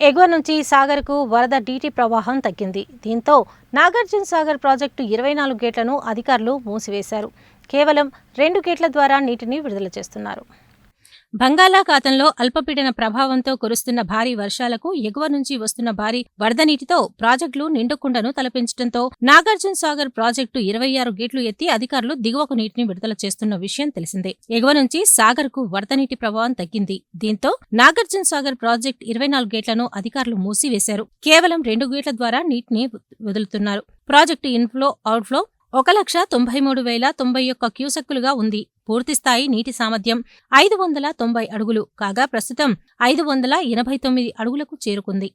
ఎగువ నుంచి సాగర్కు వరద డీటీ ప్రవాహం తగ్గింది. దీంతో నాగార్జున సాగర్ ప్రాజెక్టు ఇరవై నాలుగు గేట్లను అధికారులు మూసివేశారు. కేవలం రెండు గేట్ల ద్వారా నీటిని విడుదల చేస్తున్నారు. బంగాళాఖాతంలో అల్పపీడన ప్రభావంతో కురుస్తున్న భారీ వర్షాలకు ఎగువ నుంచి వస్తున్న భారీ వరద నీటితో ప్రాజెక్టులు నిండుకుండను తలపించడంతో నాగార్జున సాగర్ ప్రాజెక్టు ఇరవై ఆరు గేట్లు ఎత్తి అధికారులు దిగువకు నీటిని విడుదల చేస్తున్న విషయం తెలిసిందే. ఎగువ నుంచి సాగర్కు వరద నీటి ప్రభావం తగ్గింది. దీంతో నాగార్జున సాగర్ ప్రాజెక్టు ఇరవై నాలుగు గేట్లను అధికారులు మూసివేశారు. కేవలం రెండు గేట్ల ద్వారా నీటిని వదులుతున్నారు. ప్రాజెక్టు ఇన్ఫ్లో అవుట్ఫ్లో ఒక లక్ష తొంభై మూడు వేల తొంభై ఒక్క క్యూసెక్కులుగా ఉంది. పూర్తిస్థాయి నీటి సామర్థ్యం ఐదు వందల తొంభై అడుగులు. కాగా ప్రస్తుతం ఐదు వందల ఎనభై తొమ్మిది అడుగులకు చేరుకుంది.